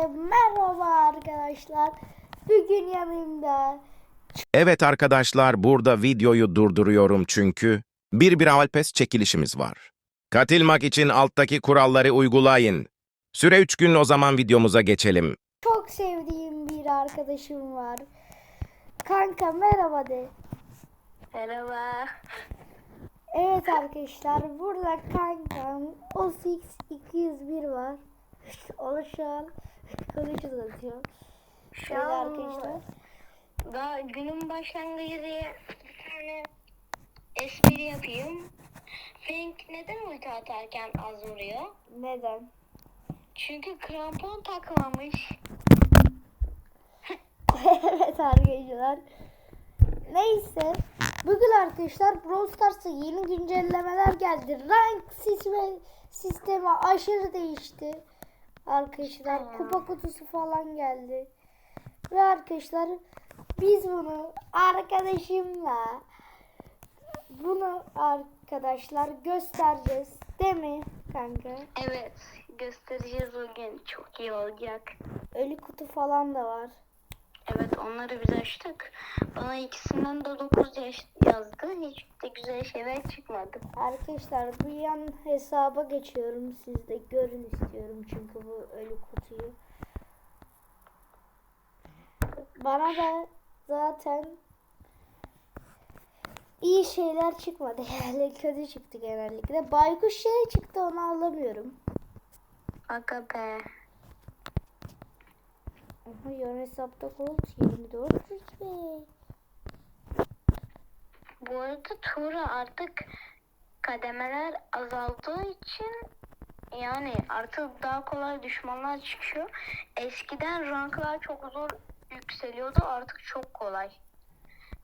Herkese merhaba arkadaşlar. Bugün yanımda Evet arkadaşlar burada videoyu durduruyorum çünkü bir bir Alpes çekilişimiz var. Katılmak için alttaki kuralları uygulayın. Süre 3 gün o zaman videomuza geçelim. çok sevdiğim bir arkadaşım var. Kanka merhaba de. Merhaba. Evet arkadaşlar burada kankam Osix 201 var. Onu şu an Şu Evet an arkadaşlar. daha günün başlangıcı diye bir tane espri yapayım. Fink neden ulti atarken az vuruyor? Neden? Çünkü krampon takmamış. evet arkadaşlar. Neyse. Bugün arkadaşlar Brawl Stars'a yeni güncellemeler geldi. Rank sistemi, sistemi aşırı değişti. Arkadaşlar kupa kutusu falan geldi. Ve arkadaşlar biz bunu arkadaşımla bunu arkadaşlar göstereceğiz. Değil mi kanka? Evet göstereceğiz bugün. Çok iyi olacak. Ölü kutu falan da var. Evet onları biz açtık. Bana ikisinden de 9 yaş yazdı. Hiç de güzel şeyler çıkmadı. Arkadaşlar bu yan hesaba geçiyorum. Siz de görün istiyorum çünkü bu ölü kutuyu. Bana da zaten iyi şeyler çıkmadı. Yani kötü çıktı genellikle. Baykuş şey çıktı onu alamıyorum. Aga be. Ama yan hesapta gold 24 rütbe. Bu arada Tura artık kademeler azaldığı için yani artık daha kolay düşmanlar çıkıyor. Eskiden ranklar çok zor yükseliyordu artık çok kolay.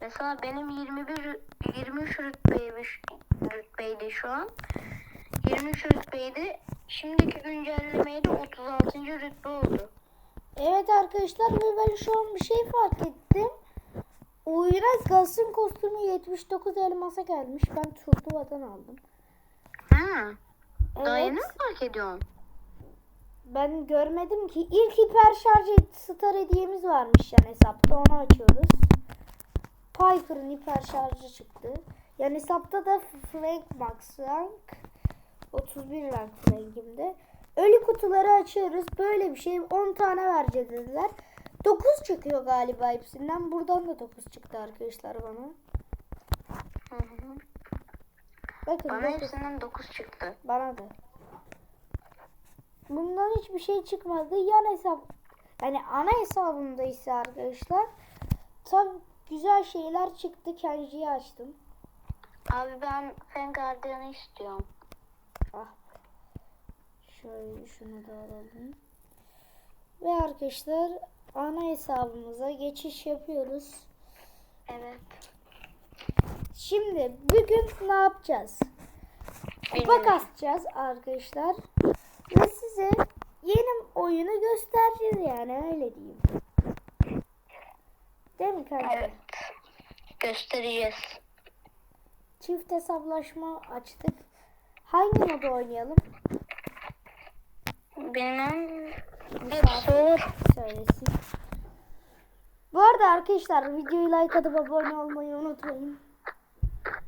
Mesela benim 21 rü- 23 rütbeymiş rütbeydi şu an. 23 rütbeydi. Şimdiki güncellemeyle 36. rütbe oldu. Evet arkadaşlar ve ben şu an bir şey fark ettim. Oyuna Gaz'ın kostümü 79 elmasa gelmiş. Ben Turduva'dan aldım. Ha, daha yeni mi Evet. fark ediyorsun? Ben görmedim ki. İlk hiper şarj star hediyemiz varmış yani hesapta. Onu açıyoruz. Piper'ın hiper şarjı çıktı. Yani hesapta da Frank Max rank. 31 rank Frank'imde. Ölü kutuları açıyoruz. Böyle bir şey 10 tane vereceğiz dediler. 9 çıkıyor galiba hepsinden. Buradan da 9 çıktı arkadaşlar bana. Hı hı. Bakın Bana dokuz. hepsinden 9 çıktı. Bana da. Bundan hiçbir şey çıkmadı. Yan hesap yani ana hesabımda ise arkadaşlar tabi güzel şeyler çıktı. Kenji'yi açtım. Abi ben Fen Guardian'ı istiyorum. Şöyle şunu da alalım. Ve arkadaşlar ana hesabımıza geçiş yapıyoruz. Evet. Şimdi bugün ne yapacağız? Kupa kasacağız arkadaşlar. Ve size yeni oyunu göstereceğiz yani öyle diyeyim. Değil mi kanka? Evet. Göstereceğiz. Çift hesaplaşma açtık. Hangi modu oynayalım? Bilmem. Hepsi olur. Söylesin. Bu arada arkadaşlar videoyu like atıp abone olmayı unutmayın.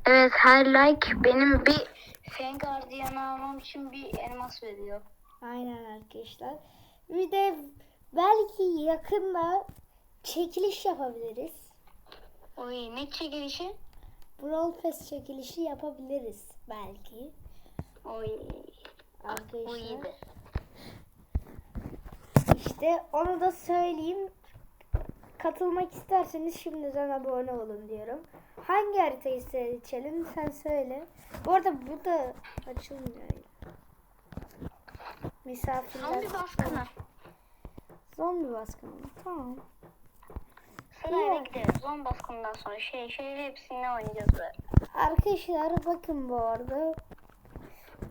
Evet her like benim bir Fen Guardian'ı almam için bir elmas veriyor. Aynen arkadaşlar. Bir de belki yakında çekiliş yapabiliriz. Oy ne çekilişi? Brawl Pass çekilişi yapabiliriz belki. Oy. Arkadaşlar. iyiydi. İşte onu da söyleyeyim. Katılmak isterseniz şimdiden abone olun diyorum. Hangi haritayı seçelim sen söyle. Bu arada bu da açılmıyor. Misafirler. Zombi baskını. Zombi baskını. Tamam. Sırayla Evet. gideriz. Zombi baskından sonra şey şey hepsini oynayacağız böyle. Arkadaşlar bakın bu arada.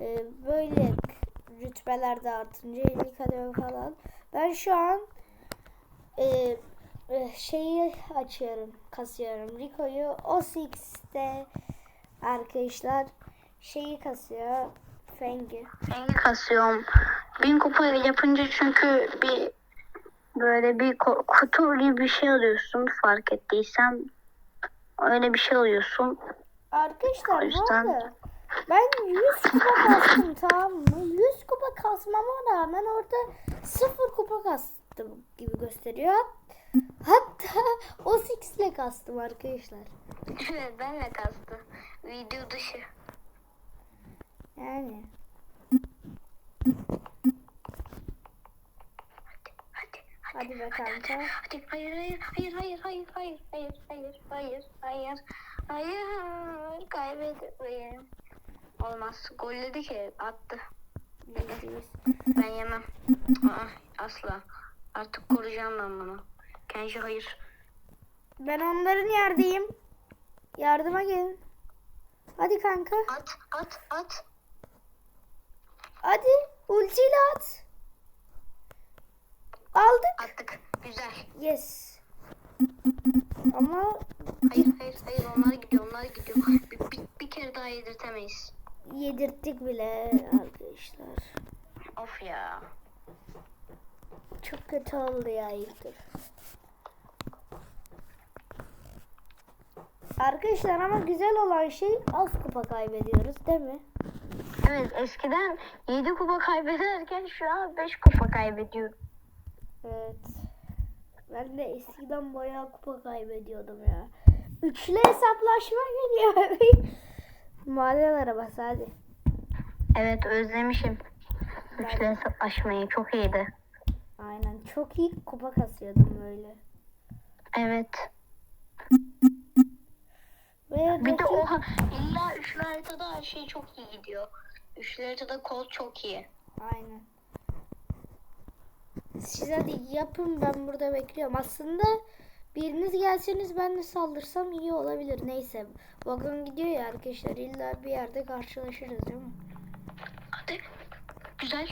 Ee, böyle rütbeler de artınca 50 kademe falan. Ben şu an e, e, şeyi açıyorum, kasıyorum. Rico'yu o Six'te arkadaşlar şeyi kasıyor. Feng'i. Rengi kasıyorum. Bin kupa yapınca çünkü bir Böyle bir kutu gibi bir şey alıyorsun fark ettiysen. Öyle bir şey alıyorsun. Arkadaşlar O bu yüzden- arada ben 100 kupa kastım tamam mı? 100 kupa kasmama rağmen orada 0 kupa kastım gibi gösteriyor. Hatta o 6 ile kastım arkadaşlar. Evet benle kastı. Video dışı. Yani. Hadi. Hadi be kanka. Hadi hayır hayır hayır hayır hayır hayır hayır hayır hayır hayır hayır kaybetmeyin. Olmaz. Golledi ki attı. Ben yemem. Aa, asla. Artık koruyacağım ben bunu. Kenji hayır. Ben onların yerdeyim. Yardıma gelin. Hadi kanka. At at at. Hadi ultiyle at. Aldık. Attık. Güzel. Yes. Ama Hayır hayır hayır onlar gidiyor onlar gidiyor. Bir, bir, bir kere daha yedirtemeyiz. Yedirttik bile arkadaşlar. Of ya. Çok kötü oldu ya ilk tur. Arkadaşlar ama güzel olan şey az kupa kaybediyoruz değil mi? Evet eskiden 7 kupa kaybederken şu an 5 kupa kaybediyorum. Evet. Ben de eskiden bayağı kupa kaybediyordum ya. Üçlü hesaplaşma geliyor. Maden arabası hadi. Evet özlemişim. Üçlü hesaplaşmayı çok iyiydi. Aynen çok iyi kupa kasıyordum böyle. Evet. Ve Bir de oha illa üçlü haritada her şey çok iyi gidiyor. Üçlü haritada kol çok iyi. Aynen. Siz hadi yapın ben burada bekliyorum. Aslında biriniz gelseniz ben de saldırsam iyi olabilir. Neyse. Vagon gidiyor ya arkadaşlar. İlla bir yerde karşılaşırız değil mi? Hadi. Güzel.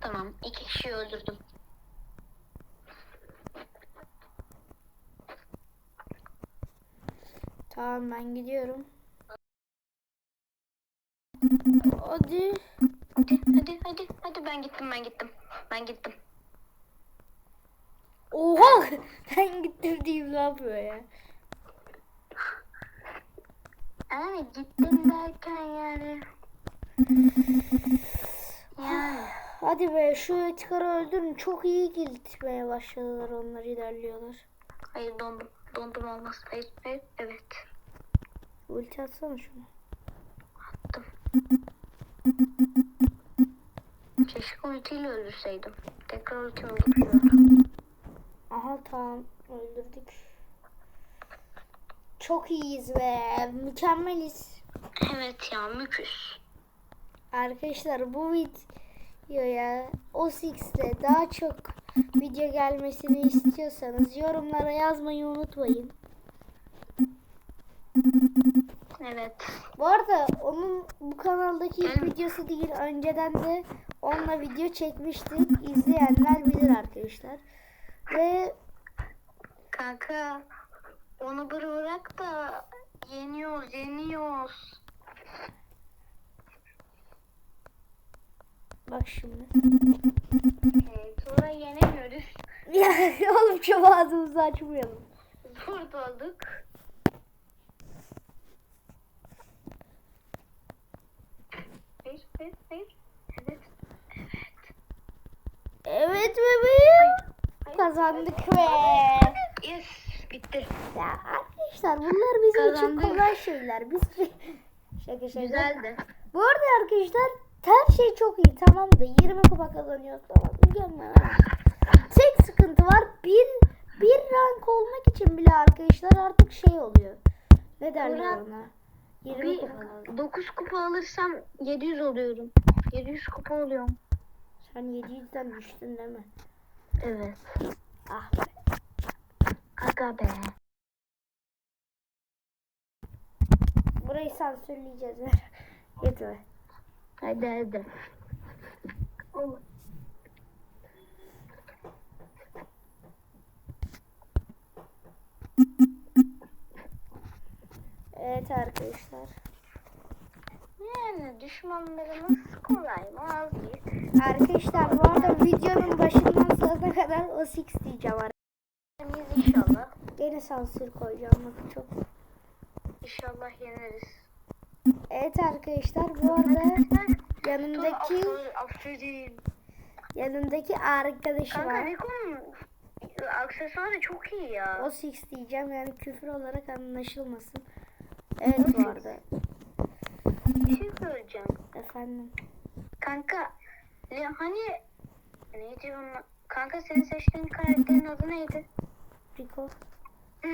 Tamam. iki kişiyi öldürdüm. Tamam ben gidiyorum. Hadi. Hadi hadi hadi. Hadi ben gittim ben gittim. Ben gittim. Oha! Ben gittim diyeyim ne yapıyor ya? Yani gittim derken yani. Yani. Hadi be şu etikarı öldürün. Çok iyi gitmeye başladılar onlar ilerliyorlar. Hayır dondum. Dondum olmaz. Hayır hayır. Evet. Ulti atsana şunu. Attım. Keşke ultiyle öldürseydim. Tekrar ultimi gidiyor. Aha tamam öldürdük. Çok iyiyiz be. Mükemmeliz. Evet ya müküs. Arkadaşlar bu videoya o Six'te daha çok video gelmesini istiyorsanız yorumlara yazmayı unutmayın. Evet. Bu arada onun bu kanaldaki ilk videosu değil. Önceden de onunla video çekmiştik. İzleyenler bilir arkadaşlar. Ve Kanka onu bırak da yeniyoruz yeniyoruz. bak şimdi. Sonra yenemiyoruz. Ya oğlum şu ağzımızı açmayalım. Zor olduk. Hayır hayır hayır. Evet. Evet bebeğim. Hayır. Kazandık ve Yes. Bitti. ya arkadaşlar bunlar bizim için kolay şeyler. Biz şaka şaka. Güzeldi. Bu arada arkadaşlar her şey çok iyi tamam da 20 kupa kazanıyoruz tamam mükemmel. Tek sıkıntı var bir bir rank olmak için bile arkadaşlar artık şey oluyor. Ne derler ona? 20 Bir kupa lazım. 9 kupa alırsam 700 oluyorum. 700 kupa oluyorum. Sen 700'den düştün değil mi? Evet. Ah be. Aga be. Burayı sansürleyeceğiz. Yeter. Hadi hadi. Evet arkadaşlar. Yani düşmanlarımız kolay mı. Arkadaşlar bu arada videonun başından sonuna kadar o six diyeceğim ara. Biz inşallah. Gene sansür koyacağım bak çok. İnşallah yeneriz. Evet arkadaşlar bu arada yanımdaki yanımdaki arkadaşı Kanka var. Rico'nun aksesuarı çok iyi ya. O six diyeceğim yani küfür olarak anlaşılmasın. Evet bu arada. Bir şey söyleyeceğim. Efendim. Kanka ne- hani neydi onun? Kanka senin seçtiğin karakterin adı neydi? Rico.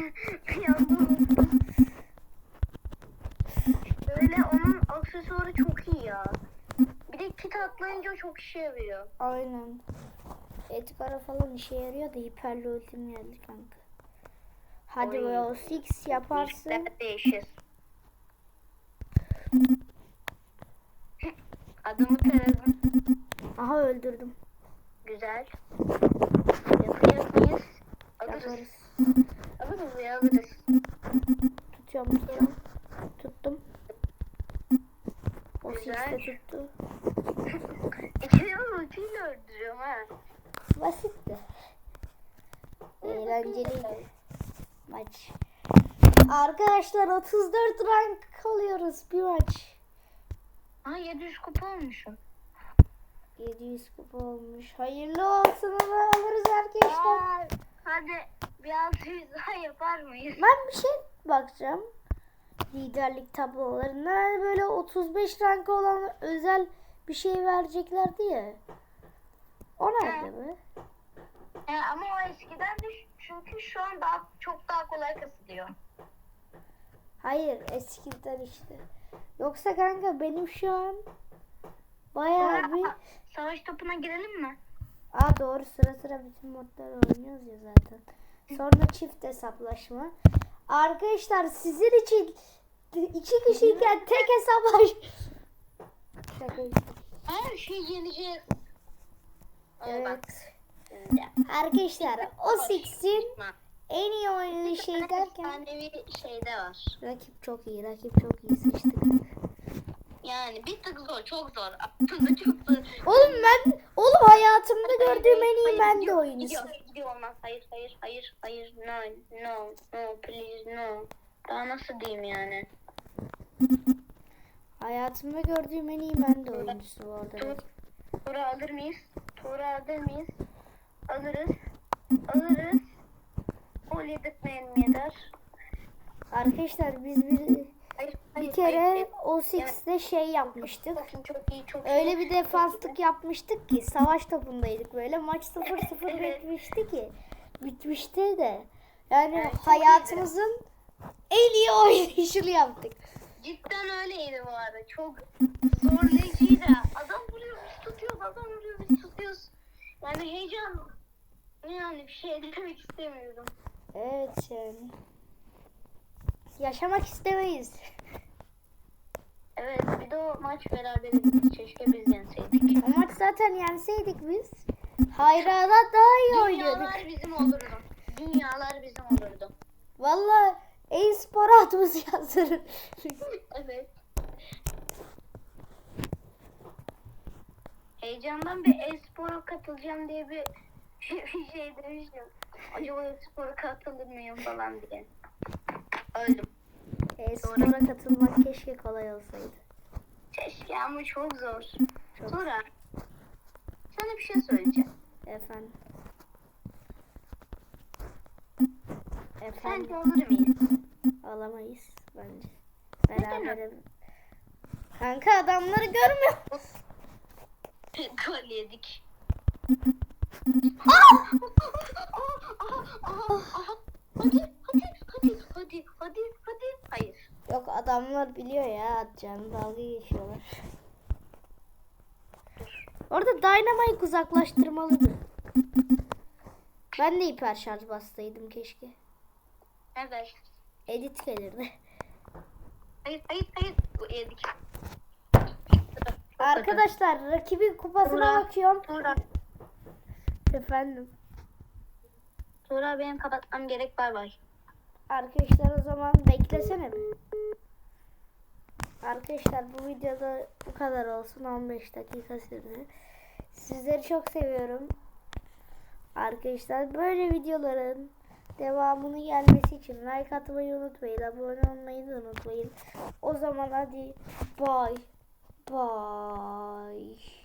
Böyle onun aksesuarı çok iyi ya. Bir de kit atlayınca çok işe yarıyor. Aynen. Etkara falan işe yarıyor da hiperli ultim geldi kanka. Hadi Oy. o six yaparsın. İşte değişir. Adımı taradım. Aha öldürdüm. Güzel. Yapacak mıyız? Alırız. Alırız ya alırız. Tutuyorum tutuyorum. Tuttum. O Güzel. de tuttu. İkili ultiyle öldürüyorum ha. Basitti. Eğlenceliydi maç. Arkadaşlar 34 rank alıyoruz bir maç. Ha 700 kupa olmuşum. 700 kupa olmuş. Hayırlı olsun onu alırız arkadaşlar. Aa, hadi bir 600 daha yapar mıyız? Ben bir şey bakacağım. Liderlik tablolarında yani böyle 35 rank olan özel bir şey vereceklerdi ya. O nerede be? E, ama o eskiden de çünkü şu an daha çok daha kolay kasılıyor. Hayır eskiden işte. Yoksa kanka benim şu an bayağı bir... Savaş topuna girelim mi? Aa doğru sıra sıra bütün modları oynuyoruz ya zaten. Sonra çift hesaplaşma. Arkadaşlar sizin için iki kişiyken tek hesaplaş... Her şey yeneceğiz. Evet. Arkadaşlar o Six'in en iyi oynadığı şey derken Efsanevi şeyde var. rakip çok iyi, rakip çok iyi seçtik. Yani bir tık zor, çok zor. Aslında çok zor. Oğlum ben, oğlum hayatımda gördüğüm en iyi ben de oyuncusu. Gidiyor, gidiyor olmaz. Hayır, hayır, hayır, hayır. No, no, no, please, no. Daha nasıl diyeyim yani? Hayatımda gördüğüm en iyi ben de oyuncusu bu arada. Tur, Tura alır mıyız? Tura alır mıyız? Alırız. Alırız. Gol yedirtmeyelim yeter. Arkadaşlar biz bir, Hayır, hayır, bir hayır, kere o Six'te şey yapmıştık. Öyle bir defanslık yapmıştık ki savaş topundaydık böyle maç 0-0 Evet. bitmişti ki. Bitmişti de. Yani hayatımızın en iyi oynayışını yaptık. Cidden öyleydi bu arada. Çok zorlayıcıydı. Adam vuruyor biz tutuyoruz. Adam vuruyor biz tutuyoruz. Yani heyecan. Yani bir şey demek istemiyorum. Evet yani. Yaşamak istemeyiz. Evet bir de o maç beraber. Keşke biz yenseydik. O maç zaten yenseydik biz. Hayra'da daha iyi oynuyorduk. Dünyalar bizim olurdu. Dünyalar bizim olurdu. Valla e-spor adımızı yazdırın. Evet. Heyecandan bir e-spora katılacağım diye bir, bir şey demiştim. Acaba e-spora katılır mıyım falan diye. Öldüm. E-spora katılmak keşke kolay olsaydı. Keşke ama çok zor. Çok. Sonra sana bir şey söyleyeceğim. Efendim. Sence Efendim. alır mıyız? Alamayız bence. Beraber. Kanka adamları görmüyor. Gol yedik. Hadi, hadi, hadi, hadi, hadi, hadi. Hayır. Yok adamlar atacağını dalga geçiyorlar. Orada Dynamite uzaklaştırmalıdır. Ben de hiper şarj bastaydım keşke. Evet. Edit gelirdi. Hayır, hayır, hayır. Bu yedik. Arkadaşlar rakibin kupasına Tuğra. bakıyorum. Tuğra, Efendim. Tuğra benim kapatmam gerek. Bay bay. Arkadaşlar o zaman beklesene bir. Arkadaşlar bu videoda bu kadar olsun 15 dakika sürdü. Sizleri çok seviyorum. Arkadaşlar böyle videoların devamını gelmesi için like atmayı unutmayın. Abone olmayı da unutmayın. O zaman hadi bye. Bye.